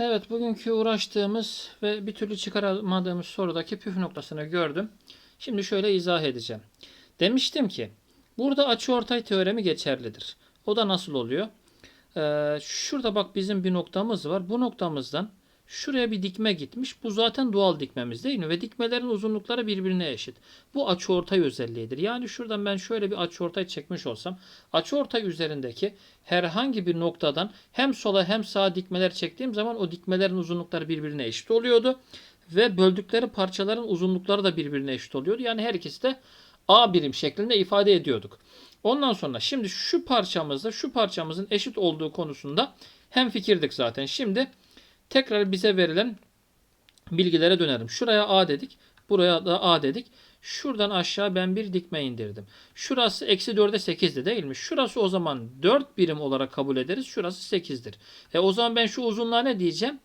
Evet bugünkü uğraştığımız ve bir türlü çıkaramadığımız sorudaki püf noktasını gördüm. Şimdi şöyle izah edeceğim. Demiştim ki burada açıortay teoremi geçerlidir. O da nasıl oluyor? Ee, şurada bak bizim bir noktamız var. Bu noktamızdan şuraya bir dikme gitmiş. Bu zaten doğal dikmemiz değil mi? Ve dikmelerin uzunlukları birbirine eşit. Bu açıortay özelliğidir. Yani şuradan ben şöyle bir açıortay çekmiş olsam açıortay üzerindeki herhangi bir noktadan hem sola hem sağa dikmeler çektiğim zaman o dikmelerin uzunlukları birbirine eşit oluyordu. Ve böldükleri parçaların uzunlukları da birbirine eşit oluyordu. Yani her ikisi de A birim şeklinde ifade ediyorduk. Ondan sonra şimdi şu parçamızda şu parçamızın eşit olduğu konusunda hem fikirdik zaten. Şimdi tekrar bize verilen bilgilere dönerim. Şuraya A dedik. Buraya da A dedik. Şuradan aşağı ben bir dikme indirdim. Şurası eksi 4'e 8'di değil mi? Şurası o zaman 4 birim olarak kabul ederiz. Şurası 8'dir. E o zaman ben şu uzunluğa ne diyeceğim?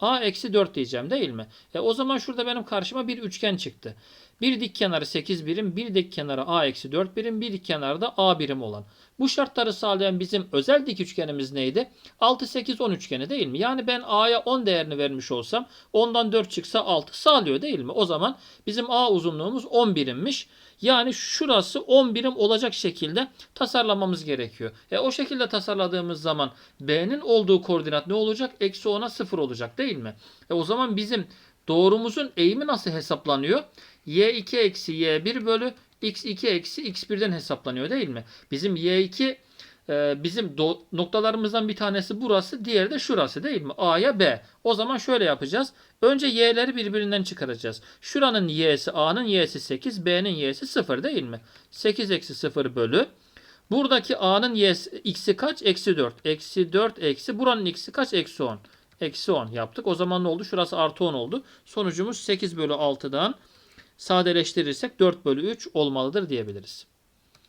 A eksi 4 diyeceğim değil mi? E o zaman şurada benim karşıma bir üçgen çıktı. Bir dik kenarı 8 birim, bir dik kenarı A eksi 4 birim, bir dik kenarı da A birim olan. Bu şartları sağlayan bizim özel dik üçgenimiz neydi? 6, 8, 10 üçgeni değil mi? Yani ben A'ya 10 değerini vermiş olsam ondan 4 çıksa 6 sağlıyor değil mi? O zaman bizim A uzunluğumuz 10 birimmiş. Yani şurası 10 birim olacak şekilde tasarlamamız gerekiyor. E o şekilde tasarladığımız zaman B'nin olduğu koordinat ne olacak? Eksi 10'a 0 olacak değil mi? E o zaman bizim doğrumuzun eğimi nasıl hesaplanıyor? Y2 eksi Y1 bölü X2 eksi X1'den hesaplanıyor değil mi? Bizim Y2 e, bizim noktalarımızdan bir tanesi burası, diğeri de şurası değil mi? A'ya B. O zaman şöyle yapacağız. Önce y'leri birbirinden çıkaracağız. Şuranın y'si A'nın y'si 8, B'nin y'si 0 değil mi? 8 eksi 0 bölü. Buradaki A'nın y'si x'i kaç? Eksi 4. Eksi 4 eksi. Buranın x'i kaç? Eksi 10. Eksi 10 yaptık. O zaman ne oldu? Şurası artı 10 oldu. Sonucumuz 8 bölü 6'dan sadeleştirirsek 4 bölü 3 olmalıdır diyebiliriz.